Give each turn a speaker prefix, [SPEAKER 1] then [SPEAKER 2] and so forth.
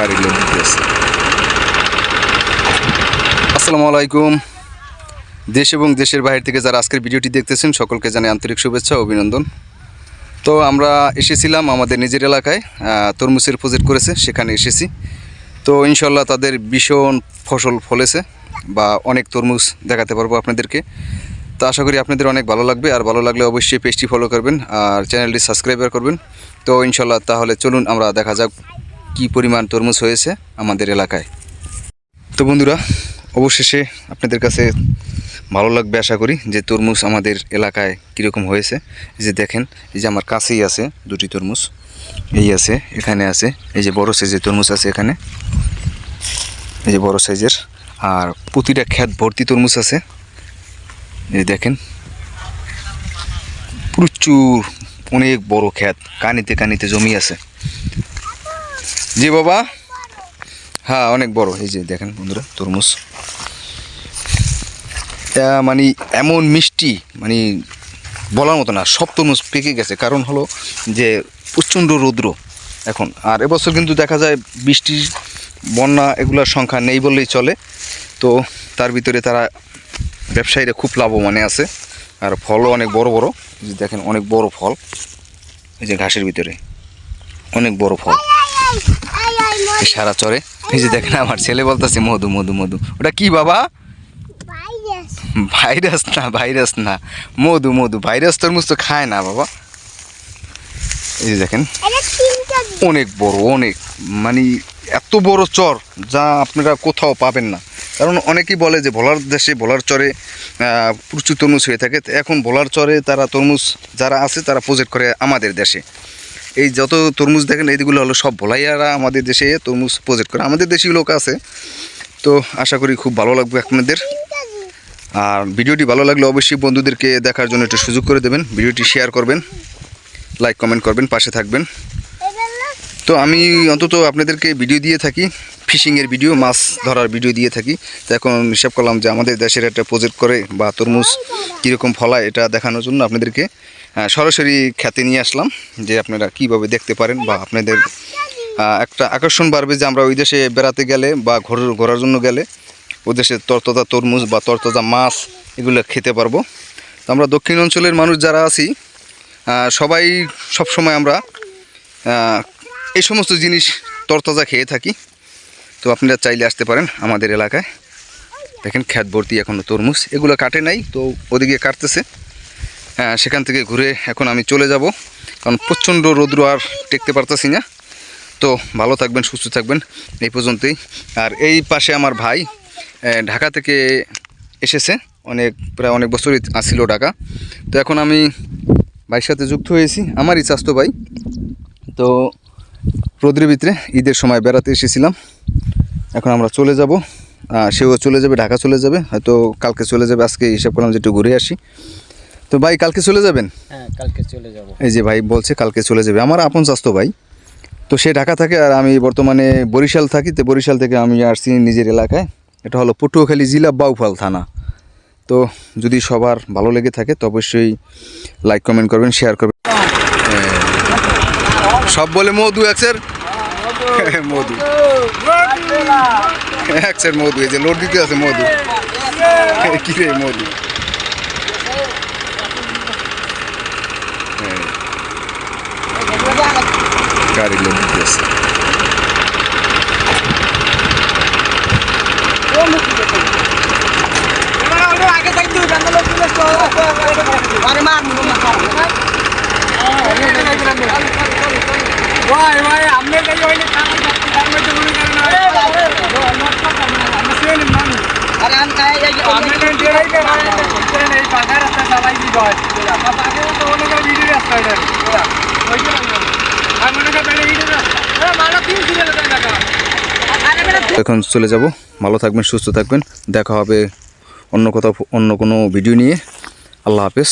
[SPEAKER 1] গাড়ি লোড দিতেছে আসসালামু আলাইকুম। দেশ এবং দেশের বাইরে থেকে যারা আজকের ভিডিওটি দেখতেছেন, সকলকে জানাই আন্তরিক শুভেচ্ছা অভিনন্দন। তো আমরা এসেছিলাম আমাদের নিজের এলাকায় তরমুজের প্রজেক্ট করেছে, সেখানে এসেছি। তো ইনশাল্লাহ তাদের ভীষণ ফসল ফলেছে বা অনেক তরমুজ দেখাতে পারব আপনাদেরকে। তো আশা করি আপনাদের অনেক ভালো লাগবে, আর ভালো লাগলে অবশ্যই পেজটি ফলো করবেন আর চ্যানেলটি সাবস্ক্রাইবার করবেন। তো ইনশাল্লাহ তাহলে চলুন আমরা দেখা যাক কী পরিমাণ তরমুজ হয়েছে আমাদের এলাকায়। তো বন্ধুরা, অবশেষে আপনাদের কাছে ভালো লাগবে আশা করি যে তরমুজ আমাদের এলাকায় কীরকম হয়েছে। যে দেখেন, এই যে আমার কাছেই আছে দুটি তরমুজ। এই আছে, এখানে আছে, এই যে বড় সাইজের তরমুজ আছে এখানে। এই যে বড় সাইজের আর প্রতিটা ক্ষেত ভর্তি তরমুজ আছে। এই দেখেন, প্রচুর, অনেক বড় ক্ষেত। কানিতে কানিতে জমি আছে। জি বাবা। হ্যাঁ অনেক বড়। এই যে দেখেন বন্ধুরা, তরমুজ। মানে এমন মিষ্টি মানে বলার মতো না, সব তরমুজ পেকে গেছে। কারণ হলো যে প্রচণ্ড রৌদ্র এখন। আর এবছর কিন্তু দেখা যায় বৃষ্টির বন্যা এগুলোর সংখ্যা নেই বললেই চলে। তো তার ভিতরে তারা ব্যবসায়ীরা খুব লাভবানে আছে। আর ফলও অনেক বড় বড়। যে দেখেন, অনেক বড় ফল। এই যে ঘাসের ভিতরে। অনেক বড় ফল। সারা চরে। এই যে দেখেন আমার ছেলে বলতেছে মধু মধু মধু। ওটা কি বাবা? ভাইরাস। না ভাইরাস না। মধু মধু ভাইরাস তরমুজ তো খায় না বাবা। এই যে দেখেন অনেক বড় অনেক। মানে এত বড় চর যা আপনারা কোথাও পাবেন না। কারণ অনেকেই বলে যে ভোলার দেশে ভোলার চরে প্রচুর তরমুজ হয়ে থাকে। এখন ভোলার চরে তারা তরমুজ যারা আছে তারা প্রজেক্ট করে আমাদের দেশে। এই যত তরমুজ দেখেন এইগুলো হলো সব ভোলাইয়ারা আমাদের দেশে তরমুজ প্রজেক্ট করে। আমাদের দেশি লোক আছে। তো আশা করি খুব ভালো লাগবে আপনাদের। আর ভিডিওটি ভালো লাগলে অবশ্যই বন্ধুদেরকে দেখার জন্য একটু সুযোগ করে দেবেন। ভিডিওটি শেয়ার করবেন লাইক কমেন্ট করবেন, পাশে থাকবেন। তো আমি অন্তত আপনাদেরকে ভিডিও দিয়ে থাকি ফিশিংয়ের ভিডিও মাছ ধরার ভিডিও দিয়ে থাকি। তো এখন হিসাব করলাম যে আমাদের দেশের একটা প্রজেক্ট করে বা তরমুজ কীরকম ফলায় এটা দেখানোর জন্য আপনাদেরকে সরাসরি খ্যাতি নিয়ে আসলাম যে আপনারা কীভাবে দেখতে পারেন বা আপনাদের একটা আকর্ষণ বাড়বে যে আমরা ওই দেশে বেড়াতে গেলে বা ঘোরার ঘোরার জন্য গেলে ও দেশে তরতাজা তরমুজ বা তরতাজা মাছ এগুলো খেতে পারব। তো আমরা দক্ষিণ অঞ্চলের মানুষ যারা আছি সবাই সবসময় আমরা এই সমস্ত জিনিস তরতাজা খেয়ে থাকি। তো আপনারা চাইলে আসতে পারেন আমাদের এলাকায়। দেখেন খ্যাত ভর্তি এখনও তরমুজ। এগুলো কাটে নাই, তো ওদিকে কাটতেছে। সেখান থেকে ঘুরে এখন আমি চলে যাব। কারণ প্রচণ্ড রৌদ্র আর টেকতে পারতেছি না। তো ভালো থাকবেন, সুস্থ থাকবেন এই পর্যন্তই। আর এই পাশে আমার ভাই ঢাকা থেকে এসেছে। অনেক, প্রায় অনেক বছরই আসছিল ঢাকা। তো এখন আমি ভাইয়ের সাথে যুক্ত হয়েছি, আমারই চাস্তো ভাই। তো রোদ্রের ভিতরে ঈদের সময় বেড়াতে এসেছিলাম। এখন আমরা চলে যাব। সেও চলে যাবে, ঢাকা চলে যাবে। হয়তো কালকে চলে যাবে, আজকে হিসাব করলাম যে একটু ঘুরে আসি। তো ভাই কালকে চলে যাবেন?
[SPEAKER 2] হ্যাঁ কালকে চলে যাব।
[SPEAKER 1] এই যে ভাই বলছে কালকে চলে যাবে। আমার আপন স্বাস্থ্য ভাই। তো সে ঢাকা থাকে আর আমি বর্তমানে বরিশাল থাকি। তো বরিশাল থেকে আমি আসছি নিজের এলাকায়। এটা হলো পটুয়াখালী জেলা বাউফাল থানা। তো যদি সবার ভালো লেগে থাকে তো অবশ্যই লাইক কমেন্ট করবেন শেয়ার করবেন। হ্যাঁ। সব বলে মধু একসের মধু। একসের মধু এই যে লোড দিতে আছে মধু। কি রে মধু হ্যাঁ। গাড়ি লোড দিতে আছে এখন চলে যাব। ভালো থাকবেন, সুস্থ থাকবেন। দেখা হবে অন্য কোথাও, অন্য কোনো ভিডিও নিয়ে। আল্লাহ হাফেজ।